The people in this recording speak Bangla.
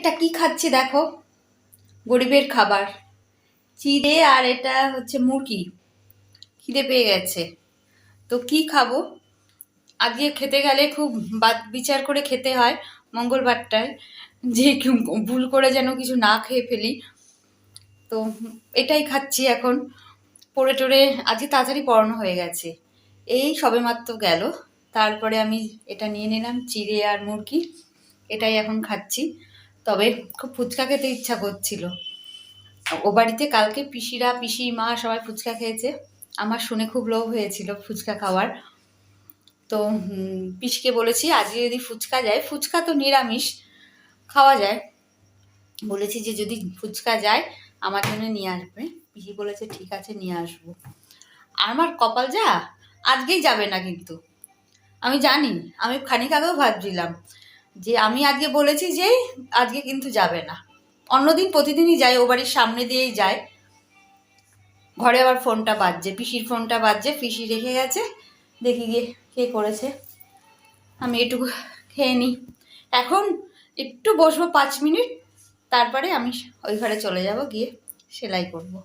এটা কি খাচ্ছি দেখো? গরিবের খাবার। চিড়ে আর এটা হচ্ছে মুরগি। খিদে পেয়ে গেছে। তো কি খাব? আজকে খেতে গেলে খুব বাদ বিচার করে খেতে হয় মঙ্গলবারটায়। যে ভুল করে যেন কিছু না খেয়ে ফেলি। তো এটাই খাচ্ছি এখন। পড়ে টরে আজকে তাড়াতাড়ি পড়ানো হয়ে গেছে। এই সবেমাত্র গেল। তারপরে আমি এটা নিয়ে নিলাম, চিড়ে আর মুরগি। এটাই এখন খাচ্ছি। তবে খুব ফুচকা খেতে ইচ্ছা করছিল। ও বাড়িতে কালকে পিসিরা পিসি মা সবাই ফুচকা খেয়েছে। আমার শুনে খুব লোভ হয়েছিল ফুচকা খাওয়ার। তো পিসিকে বলেছি, আজকে যদি ফুচকা যায়, ফুচকা তো নিরামিষ, খাওয়া যায়। বলেছি যে, যদি ফুচকা যায়, আমার জন্য নিয়ে আসবে। পিসি বলেছে, ঠিক আছে, নিয়ে আসব। আমার কপাল যা, আজকেই যাবে না কিন্তু। আমি জানি, আমি খানিক আগেও ভাবছিলাম। যে আমি আজকে বলেছি যে আজকে কিন্তু যাবে না। অন্যদিন প্রতিদিনই যায়, ও বাড়ির সামনে দিয়েই যায়। ঘরে আবার ফোনটা বাজছে, পিসির ফোনটা বাজছে, পিসি রেখে গেছে। দেখি গিয়ে কে করেছে। আমি এটুকু খেয়ে নিই। এখন একটু বসবো পাঁচ মিনিট, তারপরে আমি ওই ঘরে চলে যাব, গিয়ে সেলাই করব।